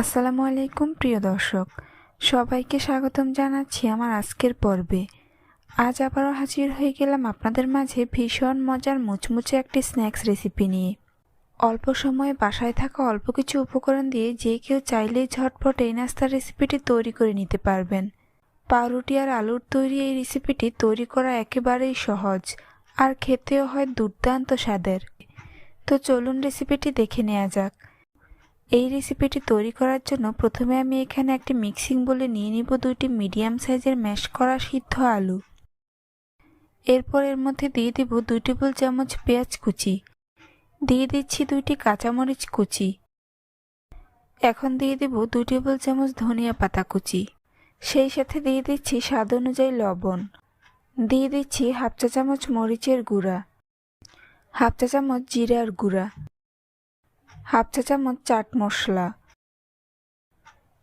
আসসালামু আলাইকুম, প্রিয় দর্শক। সবাইকে স্বাগতম জানাচ্ছি আমার আজকের পর্বে। আজ আবারও হাজির হয়ে গেলাম আপনাদের মাঝে ভীষণ মজার মুচমুচে একটি স্ন্যাক্স রেসিপি নিয়ে। অল্প সময়ে বাসায় থাকা অল্প কিছু উপকরণ দিয়ে যে কেউ চাইলেই ঝটপট এই নাস্তার রেসিপিটি তৈরি করে নিতে পারবেন। পাউরুটি আর আলুর তৈরি এই রেসিপিটি তৈরি করা একেবারেই সহজ, আর খেতেও হয় দুর্দান্ত স্বাদের। তো চলুন রেসিপিটি দেখে নেওয়া যাক। এই রেসিপিটি তৈরি করার জন্য প্রথমে আমি এখানে একটি মিক্সিং বলে নিয়ে নিব দুইটি মিডিয়াম সাইজের ম্যাশ করা সিদ্ধ আলু। এরপর এর মধ্যে দিয়ে দেব দুই টেবিল চামচ পেঁয়াজ কুচি। দিয়ে দিচ্ছি দুইটি কাঁচামরিচ কুচি। এখন দিয়ে দেব দুই টেবিল চামচ ধনিয়া পাতা কুচি। সেই সাথে দিয়ে দিচ্ছি স্বাদ অনুযায়ী লবণ। দিয়ে দিচ্ছি হাফ চা চামচ মরিচের গুঁড়া। হাফ চা চামচ জিরার গুঁড়া, হাফ চা চামচ চাট মশলা।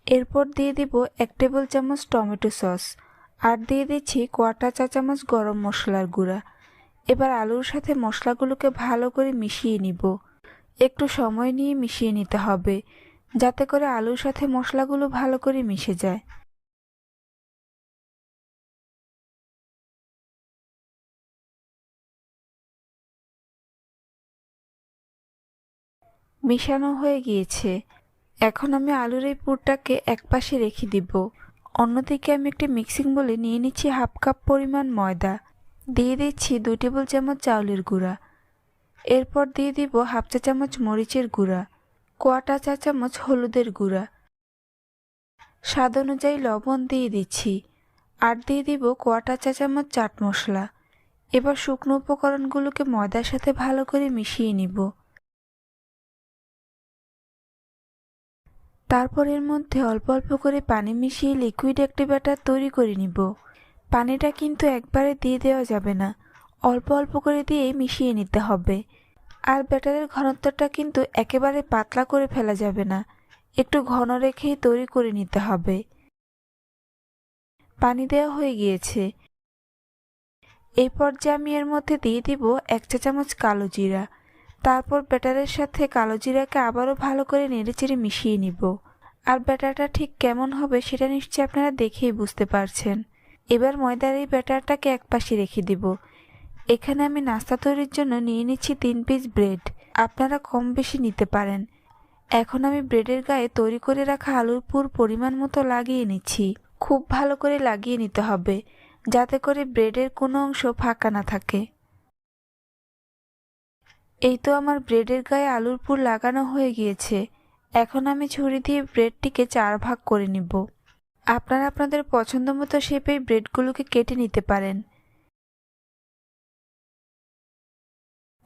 এরপর দিয়ে দিব এক টেবিল চামচ টমেটো সস আর দিয়ে দিচ্ছি কোয়াটা চা চামচ গরম মশলার গুঁড়া। এবার আলুর সাথে মশলাগুলোকে ভালো করে মিশিয়ে নিব। একটু সময় নিয়ে মিশিয়ে নিতে হবে, যাতে করে আলুর সাথে মশলাগুলো ভালো করে মিশে যায়। মিশানো হয়ে গিয়েছে। এখন আমি আলুর এই পুরটাকে একপাশে রেখে দিব। অন্যদিকে আমি একটি মিক্সিং বলে নিয়ে নিচ্ছি হাফ কাপ পরিমাণ ময়দা। দিয়ে দিচ্ছি দুই টেবিল চামচ চাউলের গুঁড়া। এরপর দিয়ে দিব হাফ চা চামচ মরিচের গুঁড়া, কোয়াটা চা চামচ হলুদের গুঁড়া। স্বাদ অনুযায়ী লবণ দিয়ে দিচ্ছি, আর দিয়ে দিব কোয়াটা চা চামচ চাট মশলা। এবার শুকনো উপকরণগুলোকে ময়দার সাথে ভালো করে মিশিয়ে নিব। তারপর এর মধ্যে অল্প অল্প করে পানি মিশিয়ে লিকুইড একটি ব্যাটার তৈরি করে নিব। পানিটা কিন্তু একবারে দিয়ে দেওয়া যাবে না। অল্প অল্প করে দিয়ে মিশিয়ে নিতে হবে। আর ব্যাটারের ঘনত্বটা কিন্তু একেবারে পাতলা করে ফেলা যাবে না। একটু ঘন রেখেই তৈরি করে নিতে হবে। পানি দেওয়া হয়ে গিয়েছে। এই পর্যায়ে আমি এর মধ্যে দিয়ে দিব এক চা চামচ কালো জিরা। তারপর ব্যাটারের সাথে কালো জিরাকে আবারও ভালো করে নেড়েচেড়ে মিশিয়ে নিব। আর ব্যাটারটা ঠিক কেমন হবে সেটা নিশ্চয়ই আপনারা দেখেই বুঝতে পারছেন। এবার ময়দার এই ব্যাটারটাকে একপাশে রেখে দিব। এখানে আমি নাস্তা তৈরির জন্য নিয়ে নিচ্ছি তিন পিস ব্রেড। আপনারা কম বেশি নিতে পারেন। এখন আমি ব্রেডের গায়ে তৈরি করে রাখা আলুর পুর পরিমাণ মতো লাগিয়ে নিচ্ছি। খুব ভালো করে লাগিয়ে নিতে হবে, যাতে করে ব্রেডের কোনো অংশ ফাঁকা না থাকে। এই তো আমার ব্রেডের গায়ে আলুর পুর লাগানো হয়ে গিয়েছে। এখন আমি ছুরি দিয়ে ব্রেডটিকে চার ভাগ করে নিব। আপনারা আপনাদের পছন্দ মতো শেপে ব্রেডগুলোকে কেটে নিতে পারেন।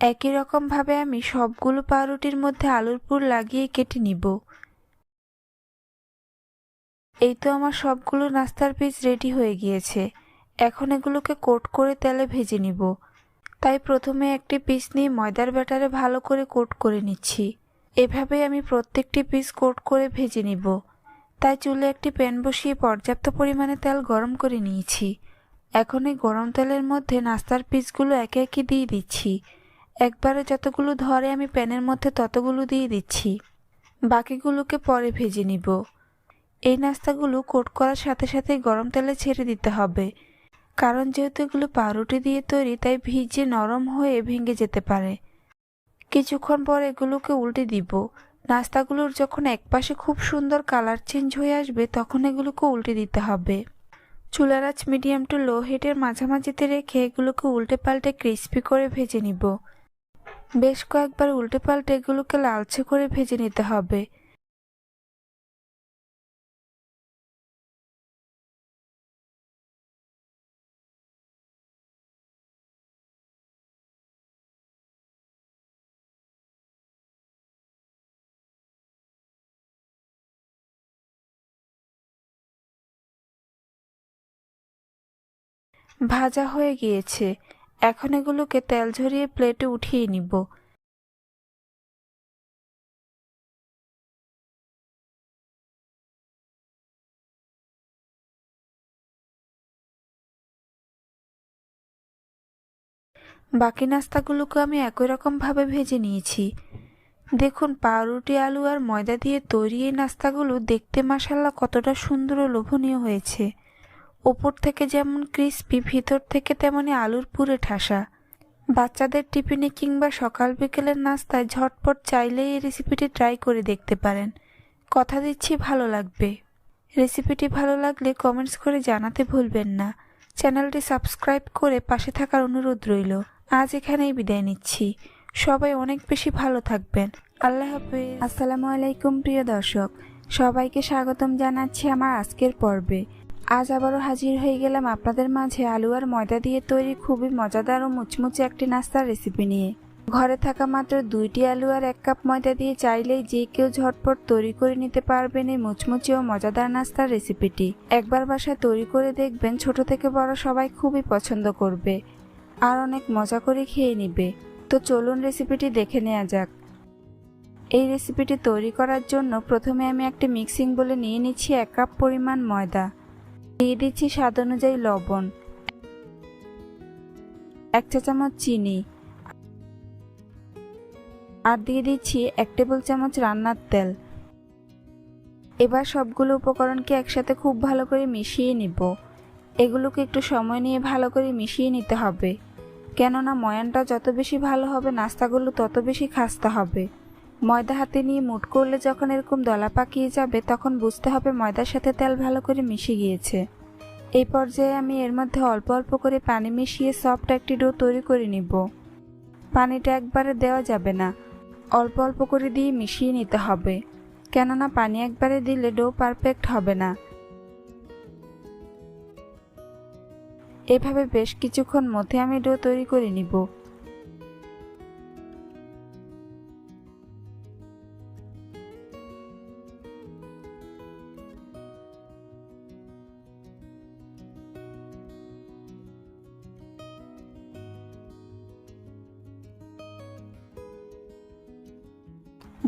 একই রকমভাবে আমি সবগুলো পাউরুটির মধ্যে আলুর পুর লাগিয়ে কেটে নিব। এই তো আমার সবগুলো নাস্তার পিস রেডি হয়ে গিয়েছে। এখন এগুলোকে কোট করে তেলে ভেজে নিব। তাই প্রথমে একটি পিস নিয়ে ময়দার ব্যাটারে ভালো করে কোট করে নিচ্ছি। এভাবেই আমি প্রত্যেকটি পিস কোট করে ভেজে নিব। তাই চুলে একটি প্যান বসিয়ে পর্যাপ্ত পরিমাণে তেল গরম করে নিয়েছি। এখন এই গরম তেলের মধ্যে নাস্তার পিসগুলো একে একে দিয়ে দিচ্ছি। একবারে যতগুলো ধরে আমি প্যানের মধ্যে ততগুলো দিয়ে দিচ্ছি। বাকিগুলোকে পরে ভেজে নিব। এই নাস্তাগুলো কোট করার সাথে সাথে গরম তেলে ছেড়ে দিতে হবে। কারণ যেহেতু এগুলো পাউরুটি দিয়ে তৈরি, তাই ভিজে নরম হয়ে ভেঙে যেতে পারে। কিছুক্ষণ পর এগুলোকে উল্টে দিব। নাস্তাগুলোর যখন একপাশে খুব সুন্দর কালার চেঞ্জ হয়ে আসবে, তখন এগুলোকে উল্টে দিতে হবে। চুলার আঁচ মিডিয়াম টু লো হিটের মাঝামাঝিতে রেখে এগুলোকে উল্টে পাল্টে ক্রিস্পি করে ভেজে নিব। বেশ কয়েকবার উল্টে পাল্টে এগুলোকে লালচে করে ভেজে নিতে হবে। ভাজা হয়ে গিয়েছে। এখন এগুলোকে তেল ঝরিয়ে প্লেটে উঠিয়ে নিব। বাকি নাস্তাগুলোকে আমি একই রকমভাবে ভেজে নিয়েছি। দেখুন, পাউরুটি, আলু আর ময়দা দিয়ে তৈরি এই নাস্তাগুলো দেখতে মাসাল্লা কতটা সুন্দর ও লোভনীয় হয়েছে। ওপর থেকে যেমন ক্রিস্পি, ভিতর থেকে তেমনি আলুর পুরে ঠাসা। বাচ্চাদের টিফিনে কিংবা সকাল বিকেলের নাস্তায় ঝটপট চাইলেই এই রেসিপিটি ট্রাই করে দেখতে পারেন। কথা দিচ্ছি, ভালো লাগবে। রেসিপিটি ভালো লাগলে কমেন্টস করে জানাতে ভুলবেন না। চ্যানেলটি সাবস্ক্রাইব করে পাশে থাকার অনুরোধ রইল। আজ এখানেই বিদায় নিচ্ছি। সবাই অনেক বেশি ভালো থাকবেন। আল্লাহ হাফেজ। আসসালামু আলাইকুম, প্রিয় দর্শক। সবাইকে স্বাগতম জানাচ্ছি আমার আজকের পর্বে। আজ আবারও হাজির হয়ে গেলাম আপনাদের মাঝে আলু আর ময়দা দিয়ে তৈরি খুবই মজাদার ও মুচমুচে একটি নাস্তার রেসিপি নিয়ে। ঘরে থাকা মাত্র দুইটি আলু আর এক কাপ ময়দা দিয়ে চাইলেই যে কেউ ঝটপট তৈরি করে নিতে পারবেন এই মুচমুচে ও মজাদার নাস্তার রেসিপিটি একবার বাসায় তৈরি করে দেখবেন ছোট থেকে বড় সবাই খুবই পছন্দ করবে আর অনেক মজা করে খেয়ে নিবে। তো চলুন রেসিপিটি দেখে নেওয়া যাক। এই রেসিপিটি তৈরি করার জন্য প্রথমে আমি একটি মিক্সিং বলে নিয়ে নিচ্ছি এক কাপ পরিমাণ ময়দা। দিয়ে দিচ্ছি স্বাদ অনুযায়ী লবণ। এক চা চামচ চিনি। আর দিয়ে দিচ্ছি এক টেবিল চামচ রান্নার তেল। এবার সবগুলো উপকরণকে একসাথে খুব ভালো করে মিশিয়ে নিব। এগুলোকে একটু সময় নিয়ে ভালো করে মিশিয়ে নিতে হবে। কেননা ময়ানটা যত বেশি ভালো হবে, নাস্তাগুলো তত বেশি খাস্তা হবে। ময়দা হাতে নিয়ে মুট করলে যখন এরকম দলা পাকিয়ে যাবে, তখন বুঝতে হবে ময়দার সাথে তেল ভালো করে মিশে গিয়েছে। এই পর্যায়ে আমি এর মধ্যে অল্প অল্প করে পানি মিশিয়ে সফট একটি ডো তৈরি করে নিব। পানিটা একবারে দেওয়া যাবে না। অল্প অল্প করে দিয়ে মিশিয়ে নিতে হবে। কেননা পানি একবারে দিলে ডো পারফেক্ট হবে না। এভাবে বেশ কিছুক্ষণ মধ্যে আমি ডো তৈরি করে নিব।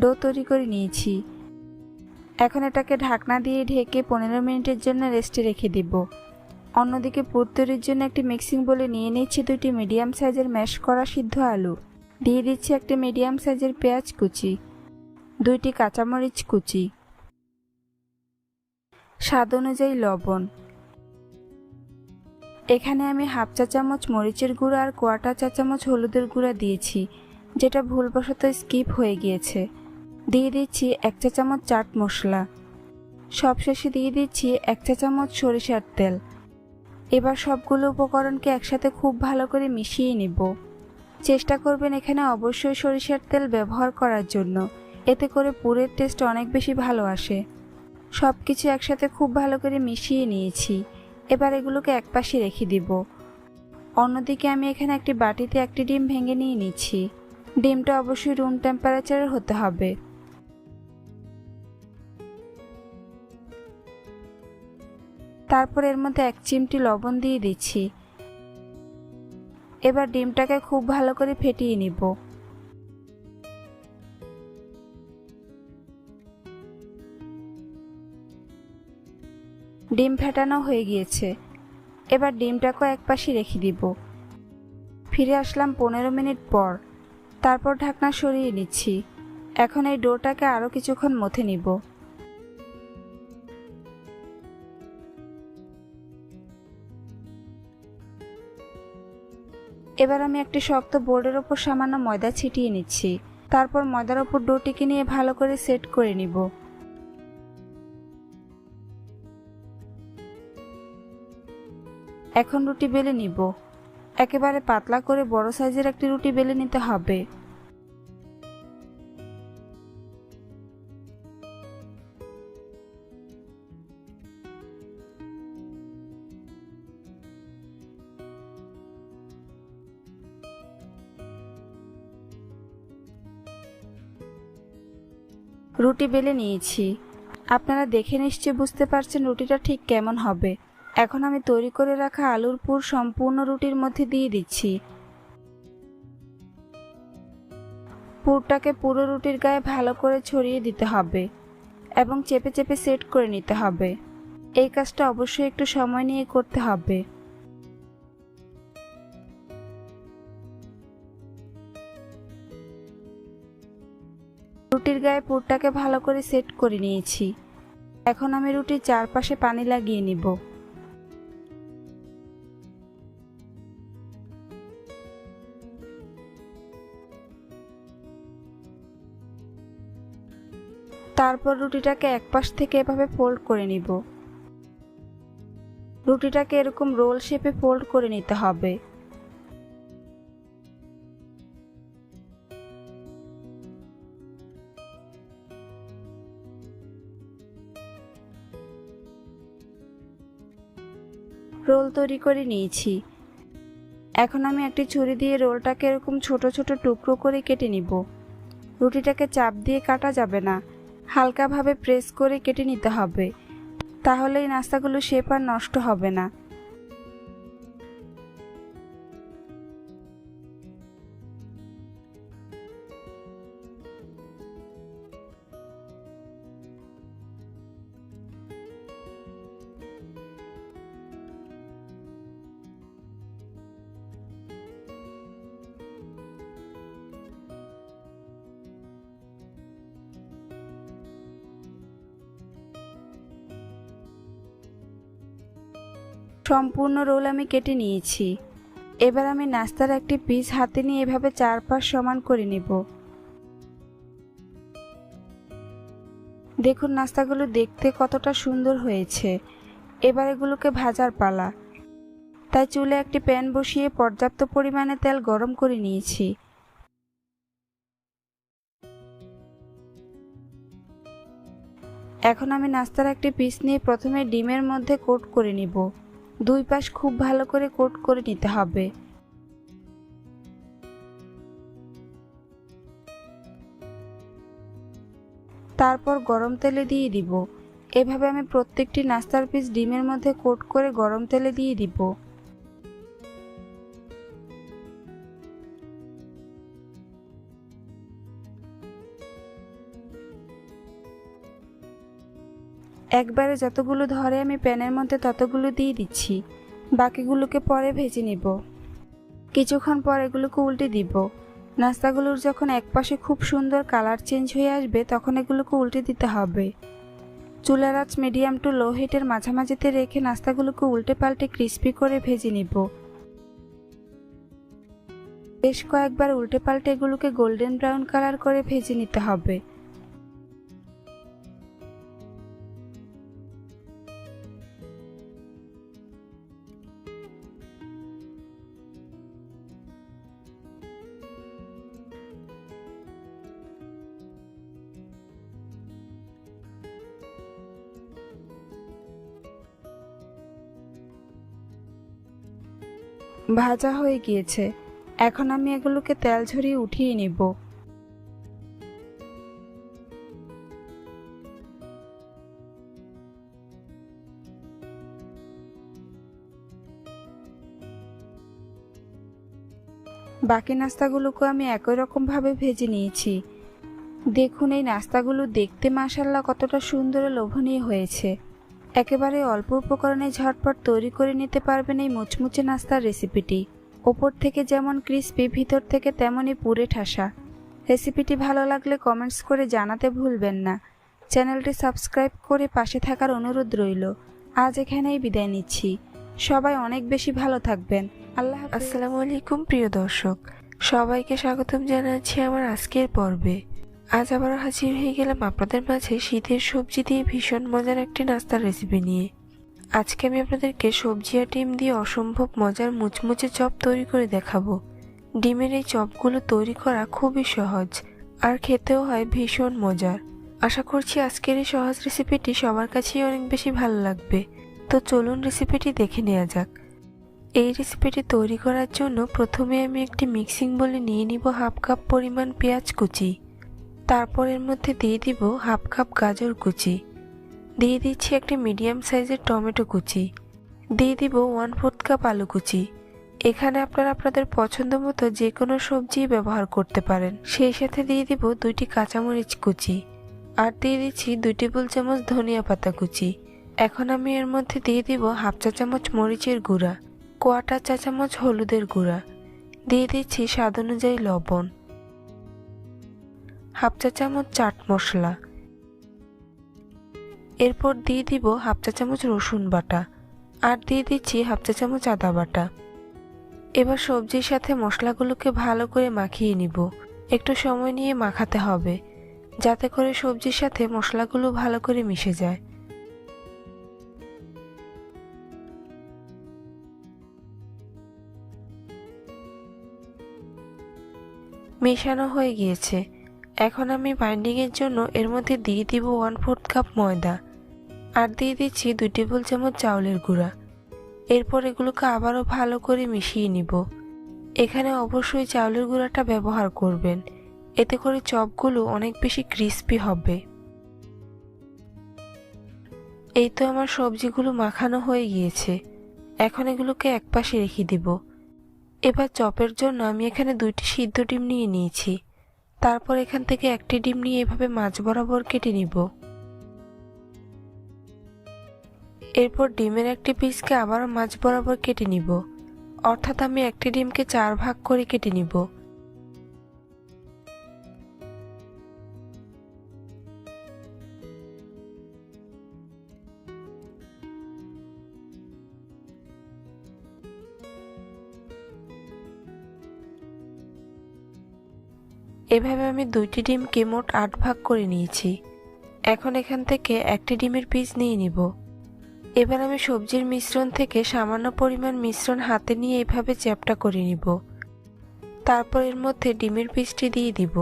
ডো তৈরি করে নিয়েছি। এখন এটাকে ঢাকনা দিয়ে ঢেকে পনেরো মিনিটের জন্য রেস্টে রেখে দিব। অন্যদিকে পুর তৈরির জন্য একটি মিক্সিং বলে নিয়ে নিচ্ছি দুটি মিডিয়াম সাইজের ম্যাশ করা সিদ্ধ আলু। দিয়ে দিচ্ছি একটি মিডিয়াম সাইজের পেঁয়াজ কুচি, দুইটি কাঁচামরিচ কুচি। স্বাদ অনুযায়ী লবণ। এখানে আমি হাফ চা চামচ মরিচের গুঁড়া আর কোয়াটা চা চামচ হলুদের গুঁড়া দিয়েছি, যেটা ভুলবশত স্কিপ হয়ে গিয়েছে। দিয়ে দিচ্ছি এক চা চামচ চাট মশলা। সবশেষে দিয়ে দিচ্ছি এক চা চামচ সরিষার তেল। এবার সবগুলো উপকরণকে একসাথে খুব ভালো করে মিশিয়ে নিব। চেষ্টা করবেন এখানে অবশ্যই সরিষার তেল ব্যবহার করার জন্য। এতে করে পুরের টেস্ট অনেক বেশি ভালো আসে। সব কিছু একসাথে খুব ভালো করে মিশিয়ে নিয়েছি। এবার এগুলোকে একপাশে রেখে দিব। অন্যদিকে আমি এখানে একটি বাটিতে একটি ডিম ভেঙে নিয়ে নিচ্ছি। ডিমটা অবশ্যই রুম টেম্পারেচারের হতে হবে। তারপর এর মধ্যে এক চিমটি লবণ দিয়ে দিচ্ছি। এবার ডিমটাকে খুব ভালো করে ফেটিয়ে নিব। ডিম ফেটানো হয়ে গিয়েছে। এবার ডিমটাকে এক পাশে রেখে দিব। ফিরে আসলাম পনেরো মিনিট পর। তারপর ঢাকনা সরিয়ে নিচ্ছি। এখন এই ডোটাকে আরও কিছুক্ষণ মথে নিব। এবার আমি একটি শক্ত বোর্ডের ওপর সামান্য ময়দা ছিটিয়ে নিচ্ছি। তারপর ময়দার ওপর ডোটিকে নিয়ে ভালো করে সেট করে নিব। এখন রুটি বেলে নিব। একেবারে পাতলা করে বড় সাইজের একটি রুটি বেলে নিতে হবে। বেলে নিয়েছি। আপনারা দেখে নিশ্চয়ই বুঝতে পারছেন রুটিটা ঠিক কেমন হবে। এখন আমি তৈরি করে রাখা আলুর পুর সম্পূর্ণ রুটির মধ্যে দিয়ে দিচ্ছি। পুরটাকে পুরো রুটির গায়ে ভালো করে ছড়িয়ে দিতে হবে এবং চেপে চেপে সেট করে নিতে হবে। এই কাজটা অবশ্যই একটু সময় নিয়ে করতে হবে। রুটির গায়ে পুরটাকে ভালো করে সেট করে নিয়েছি। এখন আমি রুটির চারপাশে পানি লাগিয়ে নিব। তারপর রুটিটাকে এক পাশ থেকে এভাবে ফোল্ড করে নিব। রুটিটাকে এরকম রোল শেপে ফোল্ড করে নিতে হবে। রোল তৈরি করে নিয়েছি। এখন আমি একটি ছুরি দিয়ে রোলটাকে এরকম ছোট ছোট টুকরো করে কেটে নিব। রুটিটাকে চাপ দিয়ে কাটা যাবে না। হালকাভাবে প্রেস করে কেটে নিতে হবে। তাহলে এই নাস্তাগুলো শেপ আর নষ্ট হবে না। সম্পূর্ণ রোল আমি কেটে নিয়েছি। এবার আমি নাস্তার একটি পিস হাতে নিয়ে এভাবে চারপাশ সমান করে নেব। দেখুন নাস্তাগুলো দেখতে কতটা সুন্দর হয়েছে। এবার এগুলোকে ভাজার পালা। তাই চুলে একটি প্যান বসিয়ে পর্যাপ্ত পরিমাণে তেল গরম করে নিয়েছি। এখন আমি নাস্তার একটি পিস নিয়ে প্রথমে ডিমের মধ্যে কোট করে নিব। দুই পাশ খুব ভালো করে কোট করে নিতে হবে। তারপর গরম তেলে দিয়ে দিব। এভাবে আমি প্রত্যেকটি নাস্তার পিস ডিমের মধ্যে কোট করে গরম তেলে দিয়ে দিব। একবারে যতগুলো ধরে আমি প্যানের মধ্যে ততগুলো দিয়ে দিচ্ছি, বাকিগুলোকে পরে ভেজে নিব। কিছুক্ষণ পর এগুলোকে উল্টে দিব। নাস্তাগুলোর যখন একপাশে খুব সুন্দর কালার চেঞ্জ হয়ে আসবে, তখন এগুলোকে উল্টে দিতে হবে। চুলার আঁচ মিডিয়াম টু লো হিটের মাঝামাঝিতে রেখে নাস্তাগুলোকে উল্টে পাল্টে ক্রিস্পি করে ভেজে নিব। বেশ কয়েকবার উল্টে পাল্টে এগুলোকে গোল্ডেন ব্রাউন কালার করে ভেজে নিতে হবে। ভাজা হয়ে গিয়েছে। এখন আমি এগুলোকে তেল ঝরিয়ে উঠিয়ে নিব। বাকি নাস্তাগুলোকে আমি একই রকমভাবে ভেজে নিয়েছি। দেখুন, এই নাস্তাগুলো দেখতে মাসাল্লাহ কতটা সুন্দর লোভনীয় হয়েছে। একেবারে অল্প উপকরণে ঝটপট তৈরি করে নিতে পারবেন এই মুচমুচে নাস্তার রেসিপিটি। ওপর থেকে যেমন ক্রিস্পি, ভিতর থেকে তেমনই পুরে ঠাসা। রেসিপিটি ভালো লাগলে কমেন্টস করে জানাতে ভুলবেন না। চ্যানেলটি সাবস্ক্রাইব করে পাশে থাকার অনুরোধ রইল। আজ এখানেই বিদায় নিচ্ছি। সবাই অনেক বেশি ভালো থাকবেন। আল্লাহ আসসালামু আলাইকুম, প্রিয় দর্শক। সবাইকে স্বাগতম জানাচ্ছি আমার আজকের পর্বে। আজ আবারও হাজির হয়ে গেলাম আপনাদের মাঝে শীতের সবজি দিয়ে ভীষণ মজার একটি নাস্তার রেসিপি নিয়ে। আজকে আমি আপনাদেরকে সবজি আর ডিম দিয়ে অসম্ভব মজার মুচমুচে চপ তৈরি করে দেখাবো। ডিমের এই চপগুলো তৈরি করা খুবই সহজ আর খেতেও হয় ভীষণ মজার। আশা করছি আজকের এই সহজ রেসিপিটি সবার কাছেই অনেক বেশি ভালো লাগবে। তো চলুন রেসিপিটি দেখে নেওয়া যাক। এই রেসিপিটি তৈরি করার জন্য প্রথমে আমি একটি মিক্সিং বলে নিয়ে নিব হাফ কাপ পরিমাণ পেঁয়াজ কুচি। তারপর এর মধ্যে দিয়ে দিব হাফ কাপ গাজর কুচি। দিয়ে দিচ্ছি একটি মিডিয়াম সাইজের টমেটো কুচি। দিয়ে দিব ওয়ান ফোর্থ কাপ আলু কুচি। এখানে আপনারা আপনাদের পছন্দ মতো যে কোনো সবজি ব্যবহার করতে পারেন। সেই সাথে দিয়ে দিব দুইটি কাঁচামরিচ কুচি। আর দিয়ে দিচ্ছি দুই টেবিল চামচ ধনিয়া পাতা কুচি। এখন আমি এর মধ্যে দিয়ে দিব হাফ চা চামচ মরিচের গুঁড়া কোয়াটার চা চামচ হলুদের গুঁড়া। দিয়ে দিচ্ছি স্বাদ অনুযায়ী লবণ। হাফ চা চামচ চাট মশলা। এরপর দিয়ে দিব হাফ চা চামচ রসুন বাটা আর দিয়ে দিচ্ছি হাফ চা চামচ আদা বাটা। এবার সবজির সাথে মশলাগুলোকে ভালো করে মাখিয়ে নিব। একটু সময় নিয়ে মাখাতে হবে, যাতে করে সবজির সাথে মশলাগুলো ভালো করে মিশে যায়। মেশানো হয়ে গিয়েছে। এখন আমি বাইন্ডিংয়ের জন্য এর মধ্যে দিয়ে দিব ওয়ান ফোর্থ কাপ ময়দা আর দিয়ে দিচ্ছি দুই টেবিল চামচ চাউলের গুঁড়া। এরপর এগুলোকে আবারও ভালো করে মিশিয়ে নিব। এখানে অবশ্যই চাউলের গুঁড়াটা ব্যবহার করবেন। এতে করে চপগুলো অনেক বেশি ক্রিস্পি হবে। এই তো আমার সবজিগুলো মাখানো হয়ে গিয়েছে। এখন এগুলোকে একপাশে রেখে দিব। এবার চপের জন্য আমি এখানে দুইটি সিদ্ধ ডিম নিয়ে নিয়েছি। তারপর এখান থেকে একটি ডিম নিয়ে এভাবে মাছ বরাবর কেটে নিব। এরপর ডিমের একটি পিসকে আবার মাছ বরাবর কেটে নিব। অর্থাৎ আমি একটি ডিমকে চার ভাগ করে কেটে নিব। আমি দুইটি ডিমকে মোট আট ভাগ করে নিয়েছি। এখন এখান থেকে একটি ডিমের পিস নিয়ে নিব। এবার আমি সবজির মিশ্রণ থেকে সামান্য পরিমাণ মিশ্রণ হাতে নিয়ে এইভাবে চ্যাপটা করে নিব। তারপর এর মধ্যে ডিমের পিসটি দিয়ে দিব।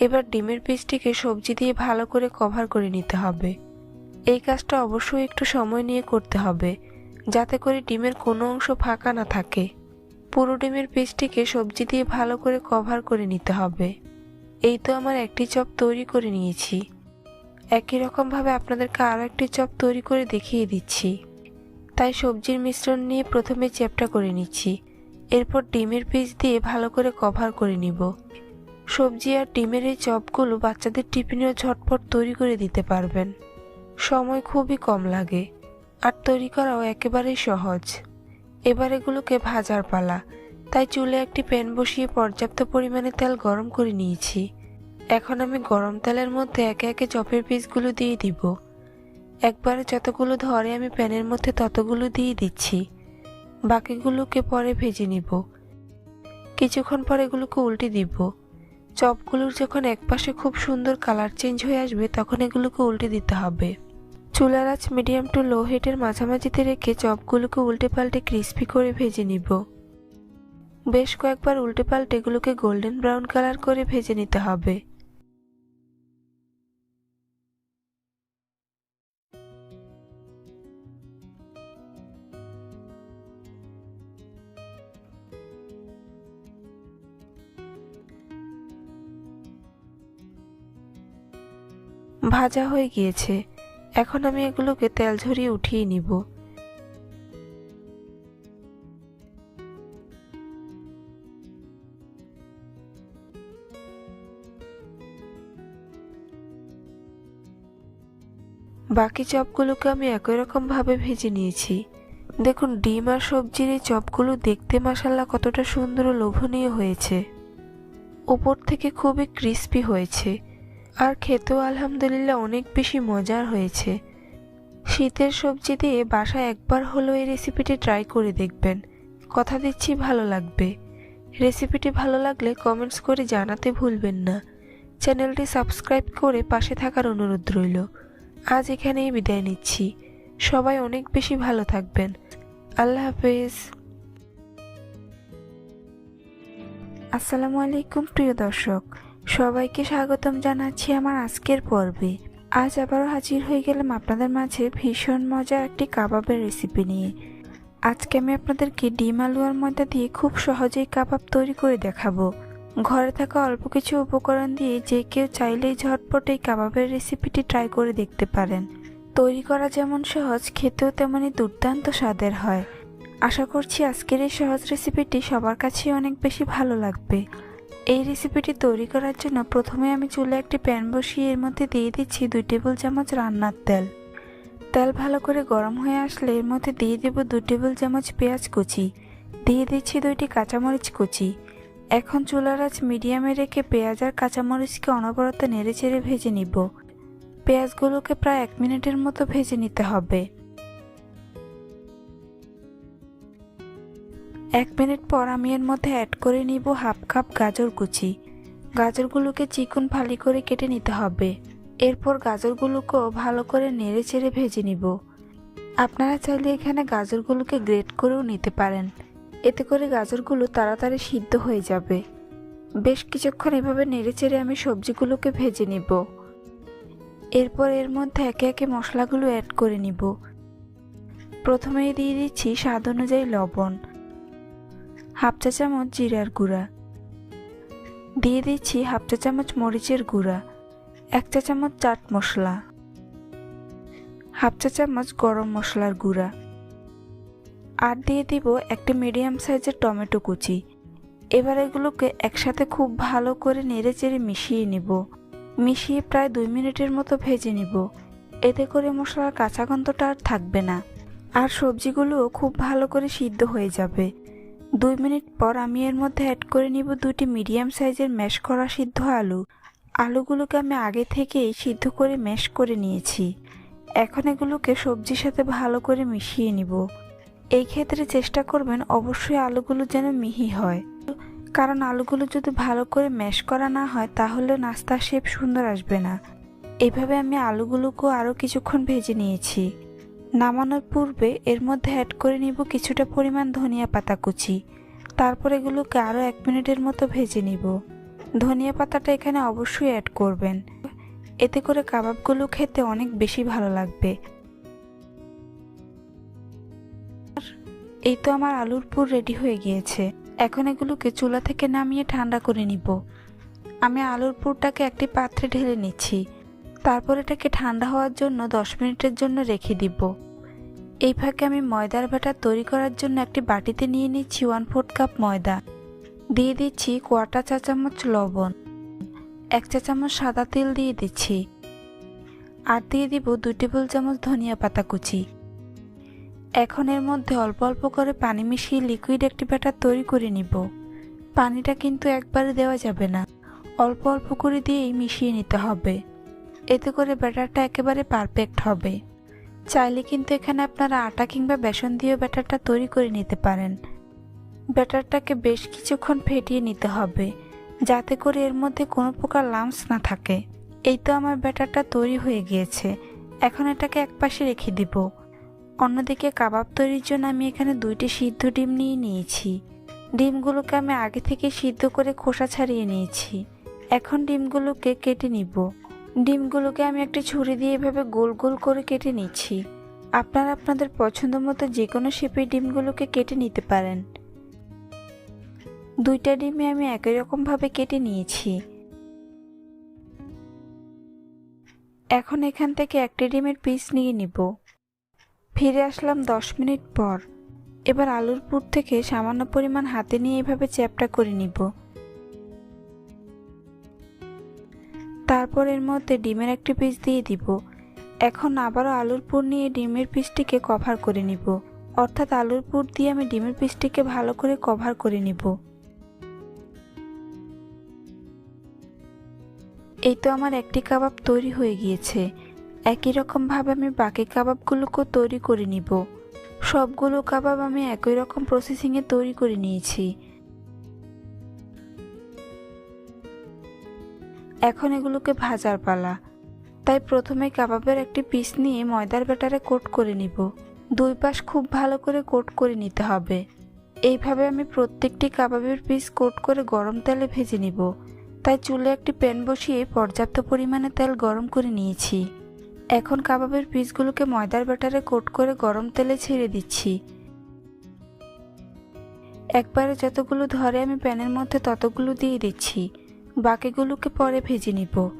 এবার ডিমের পিসটিকে সবজি দিয়ে ভালো করে কভার করে নিতে হবে। এই কাজটা অবশ্যই একটু সময় নিয়ে করতে হবে, যাতে করে ডিমের কোনো অংশ ফাঁকা না থাকে। পুরো ডিমের পিসটিকে সবজি দিয়ে ভালো করে কভার করে নিতে হবে। এই তো আমার একটি চপ তৈরি করে নিয়েছি। একই রকমভাবে আপনাদেরকে আরও একটি চপ তৈরি করে দেখিয়ে দিচ্ছি। তাই সবজির মিশ্রণ নিয়ে প্রথমে চ্যাপটা করে নিচ্ছি। এরপর ডিমের পিস দিয়ে ভালো করে কভার করে নিব। সবজি আর ডিমের এই চপগুলো বাচ্চাদের টিফিনেও ঝটপট তৈরি করে দিতে পারবেন। সময় খুবই কম লাগে। আর তৈরি করাও একেবারেই সহজ। এবার এগুলোকে ভাজার পালা। তাই চুলে একটি প্যান বসিয়ে পর্যাপ্ত পরিমাণে তেল গরম করে নিয়েছি। এখন আমি গরম তেলের মধ্যে একে একে চপের পিসগুলো দিয়ে দিব। একবারে যতগুলো ধরে আমি প্যানের মধ্যে ততগুলো দিয়ে দিচ্ছি। বাকিগুলোকে পরে ভেজে নিব। কিছুক্ষণ পর এগুলোকে উল্টে দিব। চপগুলোর যখন একপাশে খুব সুন্দর কালার চেঞ্জ হয়ে আসবে, তখন এগুলোকে উল্টে দিতে হবে। চুলার আঁচ মিডিয়াম টু লো হিটের মাঝামাঝিতে রেখে চপগুলোকে উল্টে পাল্টে ক্রিস্পি করে ভেজে নিব। বেশ কয়েকবার উল্টে পাল্টে এগুলোকে গোল্ডেন ব্রাউন কালার করে ভেজে নিতে হবে। ভাজা হয়ে গিয়েছে। এখন আমি এগুলোকে তেল ঝরিয়ে উঠিয়ে নিব। বাকি চপগুলোকে আমি একই রকম ভাবে ভেজে নিয়েছি। দেখুন, ডিম আর সবজির এই চপগুলো দেখতে মাসাল্লা কতটা সুন্দর লোভনীয় হয়েছে। উপর থেকে খুবই ক্রিস্পি হয়েছে। আর খেতেও আলহামদুলিল্লাহ অনেক বেশি মজার হয়েছে। শীতের সবজি দিয়ে বাসায় একবার হলেও এই রেসিপিটি ট্রাই করে দেখবেন। কথা দিচ্ছি, ভালো লাগবে। রেসিপিটি ভালো লাগলে কমেন্টস করে জানাতে ভুলবেন না। চ্যানেলটি সাবস্ক্রাইব করে পাশে থাকার অনুরোধ রইল। আজ এখানেই বিদায় নিচ্ছি। সবাই অনেক বেশি ভালো থাকবেন। আল্লাহ হাফেজ। আসসালামু আলাইকুম, প্রিয় দর্শক। সবাইকে স্বাগতম জানাচ্ছি আমার আজকের পর্বে। আজ আবারও হাজির হয়ে গেলাম আপনাদের মাঝে ভীষণ মজার একটি কাবাবের রেসিপি নিয়ে। আজকে আমি আপনাদেরকে ডিম আলু আর ময়দা দিয়ে খুব সহজেই কাবাব তৈরি করে দেখাবো। ঘরে থাকা অল্প কিছু উপকরণ দিয়ে যে কেউ চাইলেই ঝটপট এই কাবাবের রেসিপিটি ট্রাই করে দেখতে পারেন। তৈরি করা যেমন সহজ, খেতেও তেমনই দুর্দান্ত স্বাদের হয়। আশা করছি আজকের এই সহজ রেসিপিটি সবার কাছেই অনেক বেশি ভালো লাগবে। এই রেসিপিটি তৈরি করার জন্য প্রথমে আমি চুলে একটি প্যান বসিয়ে এর মধ্যে দিয়ে দিচ্ছি দুই টেবিল চামচ রান্নার তেল। তেল ভালো করে গরম হয়ে আসলে এর মধ্যে দিয়ে দেব দুই টেবিল চামচ পেঁয়াজ কুচি। দিয়ে দিচ্ছি দুইটি কাঁচামরিচ কুচি। এখন চুলার আঁচ মিডিয়ামে রেখে পেঁয়াজ আর কাঁচামরিচকে অনবরত নেড়ে চেড়ে ভেজে নিব। পেঁয়াজগুলোকে প্রায় এক মিনিটের মতো ভেজে নিতে হবে। এক মিনিট পর আমি এর মধ্যে অ্যাড করে নিব হাফ কাপ গাজর কুচি। গাজরগুলোকে চিকন ফালি করে কেটে নিতে হবে। এরপর গাজরগুলোকেও ভালো করে নেড়ে চেড়ে ভেজে নিব। আপনারা চাইলে এখানে গাজরগুলোকে গ্রেট করেও নিতে পারেন। এতে করে গাজরগুলো তাড়াতাড়ি সিদ্ধ হয়ে যাবে। বেশ কিছুক্ষণ এভাবে নেড়ে চেড়ে আমি সবজিগুলোকে ভেজে নিব। এরপর এর মধ্যে একে একে মশলাগুলো অ্যাড করে নিব। প্রথমেই দিয়ে দিচ্ছি স্বাদ অনুযায়ী লবণ, হাফ চা চামচ জিরার গুঁড়া, দিয়ে দিচ্ছি হাফ চা চামচ মরিচের গুঁড়া, এক চা চামচ চাট মশলা, হাফ চা চামচ গরম মশলার গুঁড়া আর দিয়ে দিব একটা মিডিয়াম সাইজের টমেটো কুচি। এবার এগুলোকে একসাথে খুব ভালো করে নেড়ে চেড়ে মিশিয়ে নিব। মিশিয়ে প্রায় দুই মিনিটের মতো ভেজে নিব। এতে করে মশলার কাঁচা গন্ধটা আর থাকবে না। আর সবজিগুলোও খুব ভালো করে সিদ্ধ হয়ে যাবে। দুই মিনিট পর আমি এর মধ্যে অ্যাড করে নিব দুটি মিডিয়াম সাইজের ম্যাশ করা সিদ্ধ আলু। আলুগুলোকে আমি আগে থেকেই সিদ্ধ করে ম্যাশ করে নিয়েছি। এখন এগুলোকে সবজির সাথে ভালো করে মিশিয়ে নিব। এই ক্ষেত্রে চেষ্টা করবেন অবশ্যই আলুগুলো যেন মিহি হয়। কারণ আলুগুলো যদি ভালো করে ম্যাশ করা না হয়, তাহলে নাস্তার শেপ সুন্দর আসবে না। এভাবে আমি আলুগুলোকেও আরও কিছুক্ষণ ভেজে নিয়েছি। নামানোর পূর্বে এর মধ্যে অ্যাড করে নিব কিছুটা পরিমাণ ধনিয়া পাতা কুচি। তারপর এগুলোকে আরও এক মিনিটের মতো ভেজে নিব। ধনিয়া পাতাটা এখানে অবশ্যই অ্যাড করবেন। এতে করে কাবাবগুলো খেতে অনেক বেশি ভালো লাগবে। এই তো আমার আলুর পুর রেডি হয়ে গিয়েছে। এখন এগুলোকে চুলা থেকে নামিয়ে ঠান্ডা করে নিব। আমি আলুর পুরটাকে একটি পাত্রে ঢেলে নিচ্ছি। তারপর এটাকে ঠান্ডা হওয়ার জন্য দশ মিনিটের জন্য রেখে দিব। এই ফাঁকে আমি ময়দার ব্যাটার তৈরি করার জন্য একটি বাটিতে নিয়ে নিচ্ছি ওয়ান ফোর্থ কাপ ময়দা। দিয়ে দিচ্ছি কোয়াটা চা চামচ লবণ। এক চা চামচ সাদা তেল দিয়ে দিচ্ছি। আর দিয়ে দিব দুই টেবিল চামচ ধনিয়া পাতা কুচি। এখন এর মধ্যে অল্প অল্প করে পানি মিশিয়ে লিকুইড একটি ব্যাটার তৈরি করে নিব। পানিটা কিন্তু একবারে দেওয়া যাবে না। অল্প অল্প করে দিয়েই মিশিয়ে নিতে হবে। এতে করে ব্যাটারটা একেবারে পারফেক্ট হবে। চাইলে কিন্তু এখানে আপনারা আটা কিংবা বেসন দিয়েও ব্যাটারটা তৈরি করে নিতে পারেন। ব্যাটারটাকে বেশ কিছুক্ষণ ফেটিয়ে নিতে হবে, যাতে করে এর মধ্যে কোনো প্রকার লামস না থাকে। এই তো আমার ব্যাটারটা তৈরি হয়ে গিয়েছে। এখন এটাকে একপাশে রেখে দিব। অন্যদিকে কাবাব তৈরির জন্য আমি এখানে দুইটি সিদ্ধ ডিম নিয়ে নিয়েছি। ডিমগুলোকে আমি আগে থেকে সিদ্ধ করে খোসা ছাড়িয়ে নিয়েছি। এখন ডিমগুলোকে কেটে নিব। ডিমগুলোকে আমি একটি ছুরি দিয়ে এভাবে গোল গোল করে কেটে নিচ্ছি। আপনারা আপনাদের পছন্দ মতো যে কোনো শেপের ডিমগুলোকে কেটে নিতে পারেন। দুইটা ডিমে আমি একই রকমভাবে কেটে নিয়েছি। এখন এখান থেকে একটি ডিমের পিস নিয়ে নিব। ফিরে আসলাম দশ মিনিট পর। এবার আলুর পুর থেকে সামান্য পরিমাণ হাতে নিয়ে এভাবে চ্যাপটা করে নিব। তারপর এর মধ্যে ডিমের একটি পিস দিয়ে দিব। এখন আবারও আলুর পুর নিয়ে ডিমের পিসটিকে কভার করে নিব। অর্থাৎ আলুর পুর দিয়ে আমি ডিমের পিসটিকে ভালো করে কভার করে নিব। এই তো আমার একটি কাবাব তৈরি হয়ে গিয়েছে। একই রকমভাবে আমি বাকি কাবাবগুলোকেও তৈরি করে নিব। সবগুলো কাবাব আমি একই রকম প্রসেসিংয়ে তৈরি করে নিয়েছি। এখন এগুলোকে ভাজার পালা। তাই প্রথমে কাবাবের একটি পিস নিয়ে ময়দার ব্যাটারে কোট করে নিব। দুই পাশ খুব ভালো করে কোট করে নিতে হবে। এইভাবে আমি প্রত্যেকটি কাবাবের পিস কোট করে গরম তেলে ভেজে নিব। তাই চুলে একটি প্যান বসিয়ে পর্যাপ্ত পরিমাণে তেল গরম করে নিয়েছি। এখন কাবাবের পিসগুলোকে ময়দার ব্যাটারে কোট করে গরম তেলে ছেড়ে দিচ্ছি। একবারে যতগুলো ধরে আমি প্যানের মধ্যে ততগুলো দিয়ে দিচ্ছি। বাকিগুলোকে পরে ভেজে নিব।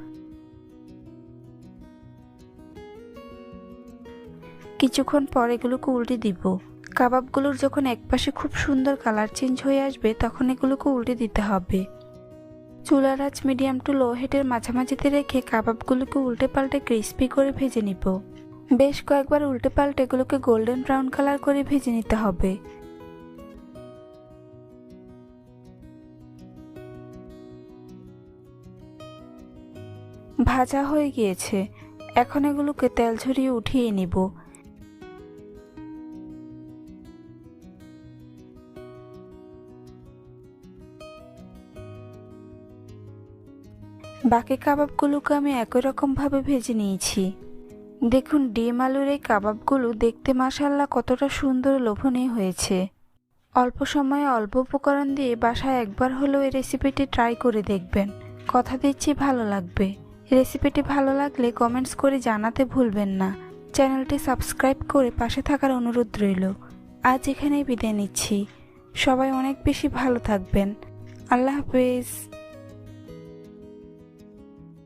কিছুক্ষণ পর এগুলোকে উল্টে দিব। কাবাবগুলোর যখন একপাশে খুব সুন্দর কালার চেঞ্জ হয়ে আসবে, তখন এগুলোকে উল্টে দিতে হবে। চুলার আঁচ মিডিয়াম টু লো হিটের মাঝামাঝিতে রেখে কাবাবগুলোকে উল্টে পাল্টে ক্রিস্পি করে ভেজে নিব। বেশ কয়েকবার উল্টে পাল্টে এগুলোকে গোল্ডেন ব্রাউন কালার করে ভেজে নিতে হবে। ভাজা হয়ে গিয়েছে। এখন এগুলোকে তেল ঝরিয়ে উঠিয়ে নিব। বাকি কাবাবগুলোকে আমি একই রকমভাবে ভেজে নিয়েছি। দেখুন, ডিম আলুর এই কাবাবগুলো দেখতে মাসাল্লাহ কতটা সুন্দর লোভনীয় হয়েছে। অল্প সময়ে অল্প উপকরণ দিয়ে বাসায় একবার হলেও এই রেসিপিটি ট্রাই করে দেখবেন। কথা দিচ্ছি, ভালো লাগবে। রেসিপিটি ভালো লাগলে কমেন্টস করে জানাতে ভুলবেন না। চ্যানেলটি সাবস্ক্রাইব করে পাশে থাকার অনুরোধ রইল। আজ এখানেই বিদায় নিচ্ছি। সবাই অনেক বেশি ভালো থাকবেন। আল্লাহ হাফেজ।